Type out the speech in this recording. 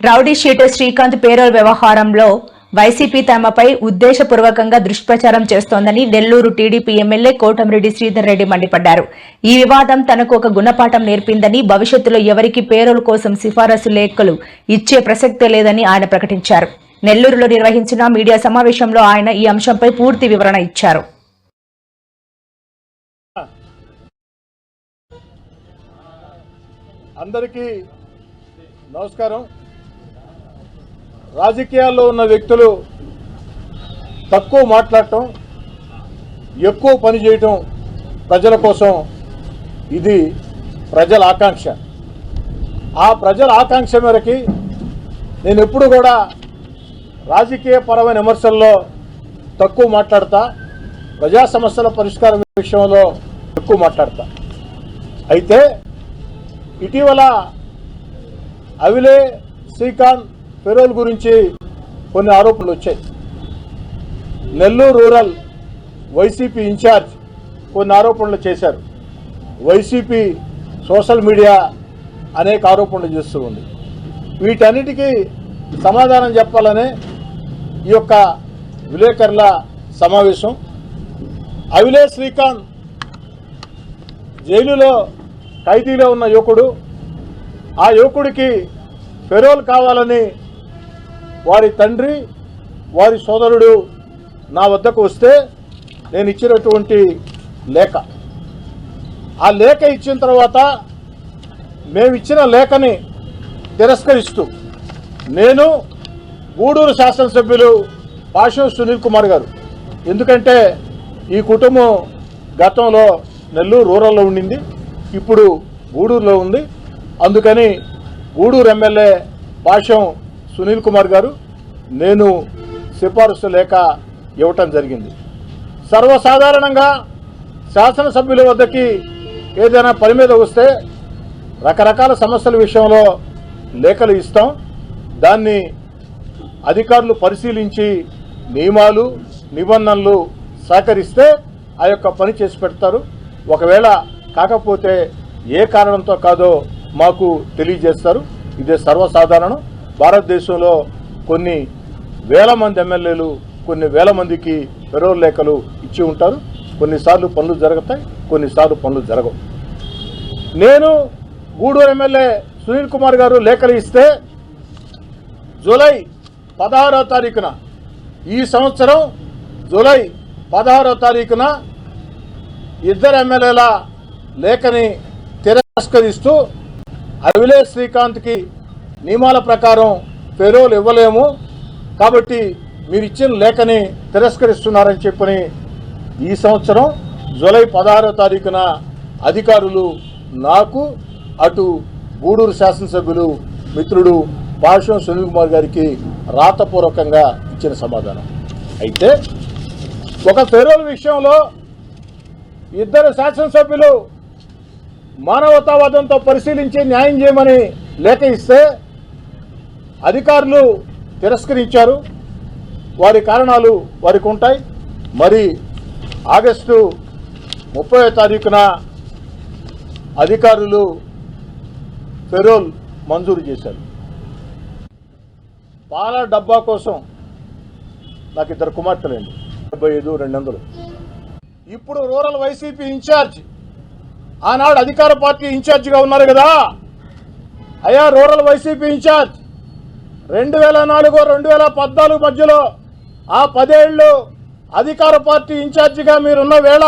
Rowdy sheeter Srikanth parole వ్యవహారంలో YCP తమపై ఉద్దేశపూర్వకంగా దుష్ప్రచారం చేస్తోందని నెల్లూరు టీడీపీ ఎమ్మెల్యే కోటమిరెడ్డి శ్రీధర్ రెడ్డి మండిపడ్డారు. ఈ వివాదం తనకు ఒక గుణపాఠం నేర్పిందని భవిష్యత్తులో ఎవరికి పేరోల్ కోసం సిఫారసు లేఖలు ఇచ్చే ప్రసక్తే లేదని ఆయన ప్రకటించారు. నెల్లూరులో నిర్వహించిన మీడియా సమావేశంలో ఆయన ఈ అంశంపై పూర్తి వివరణ ఇచ్చారు. అందరికీ నమస్కారం. రాజకీయాల్లో ఉన్న వ్యక్తులు తక్కువ మాట్లాడటం ఎక్కువ పని చేయటం ప్రజల కోసం ఇది ప్రజల ఆకాంక్ష. ఆ ప్రజల ఆకాంక్ష మేరకి నేను ఎప్పుడు కూడా రాజకీయ పరమైన విమర్శల్లో తక్కువ మాట్లాడతా ప్రజా సమస్యల పరిష్కారం విషయంలో ఎక్కువ మాట్లాడతా. అయితే ఇటీవల అవిలే శ్రీకాంత్ పెరోల్ గురించి కొన్ని ఆరోపణలు వచ్చాయి. నెల్లూరు రూరల్ వైసీపీ ఇన్ఛార్జ్ కొన్ని ఆరోపణలు చేశారు. వైసీపీ సోషల్ మీడియా అనేక ఆరోపణలు చేస్తూ ఉంది. వీటన్నిటికీ సమాధానం చెప్పాలనే ఈ యొక్క విలేకరుల సమావేశం. అవిలే శ్రీకాంత్ జైలులో ఖైదీలో ఉన్న యువకుడు. ఆ యువకుడికి పెరోల్ కావాలని వారి తండ్రి వారి సోదరుడు నా వద్దకు వస్తే నేను ఇచ్చినటువంటి లేఖ. ఆ లేఖ ఇచ్చిన తర్వాత మేము ఇచ్చిన లేఖని తిరస్కరిస్తూ నేను గూడూరు శాసనసభ్యులు పాషం సునీల్ కుమార్ గారు. ఎందుకంటే ఈ కుటుంబం గతంలో నెల్లూరు రూరల్లో ఉండింది ఇప్పుడు గూడూరులో ఉంది. అందుకని గూడూరు ఎమ్మెల్యే పాషం సునీల్ కుమార్ గారు నేను సిఫారసు లేఖ ఇవ్వటం జరిగింది. సర్వసాధారణంగా శాసనసభ్యుల వద్దకి ఏదైనా పని మీద వస్తే రకరకాల సమస్యల విషయంలో లేఖలు ఇస్తాం. దాన్ని అధికారులు పరిశీలించి నియమాలు నిబంధనలు సహకరిస్తే ఆ యొక్క పని చేసి పెడతారు. ఒకవేళ కాకపోతే ఏ కారణంతో కాదో మాకు తెలియజేస్తారు. ఇదే సర్వసాధారణం. భారతదేశంలో కొన్ని వేల మంది ఎమ్మెల్యేలు కొన్ని వేల మందికి పెరోల్ లేఖలు ఇచ్చి ఉంటారు. కొన్నిసార్లు పనులు జరుగుతాయి కొన్నిసార్లు పనులు జరగవు. నేను గూడూరు ఎమ్మెల్యే సునీల్ కుమార్ గారు లేఖలు ఇస్తే జూలై పదహారో తారీఖున ఈ సంవత్సరం జూలై పదహారో తారీఖున ఇద్దరు ఎమ్మెల్యేల లేఖని తిరస్కరిస్తూ అవిలే శ్రీకాంత్కి నియమాల ప్రకారం ఫెరోల్ ఇవ్వలేము. కాబట్టి మీరు ఇచ్చిన లేఖని తిరస్కరిస్తున్నారని చెప్పని ఈ సంవత్సరం జూలై పదహారో తారీఖున అధికారులు నాకు అటు గూడూరు శాసనసభ్యులు మిత్రుడు పాషం సునీల్ కుమార్ గారికి రాతపూర్వకంగా ఇచ్చిన సమాధానం. అయితే ఒక ఫెరోల్ విషయంలో ఇద్దరు శాసనసభ్యులు మానవతావాదంతో పరిశీలించి న్యాయం చేయమని లేఖ ఇస్తే అధికారులు తిరస్కరించారు. వారి కారణాలు వారికి ఉంటాయి. మరి ఆగస్టు ముప్పై తారీఖున అధికారులు పెరోల్ మంజూరు చేశారు. పాల డబ్బా కోసం నాకు ఇద్దరు కుమార్తెలండి డెబ్బై ఐదు రెండు వందలు ఇప్పుడు రూరల్ వైసీపీ ఇన్ఛార్జ్. ఆనాడు అధికార పార్టీ ఇన్ఛార్జిగా ఉన్నారు కదా. అయా రూరల్ వైసీపీ ఇన్ఛార్జ్. రెండు వేల నాలుగు రెండు వేల పద్నాలుగు మధ్యలో ఆ పదేళ్ళు అధికార పార్టీ ఇన్ఛార్జిగా మీరున్న వేళ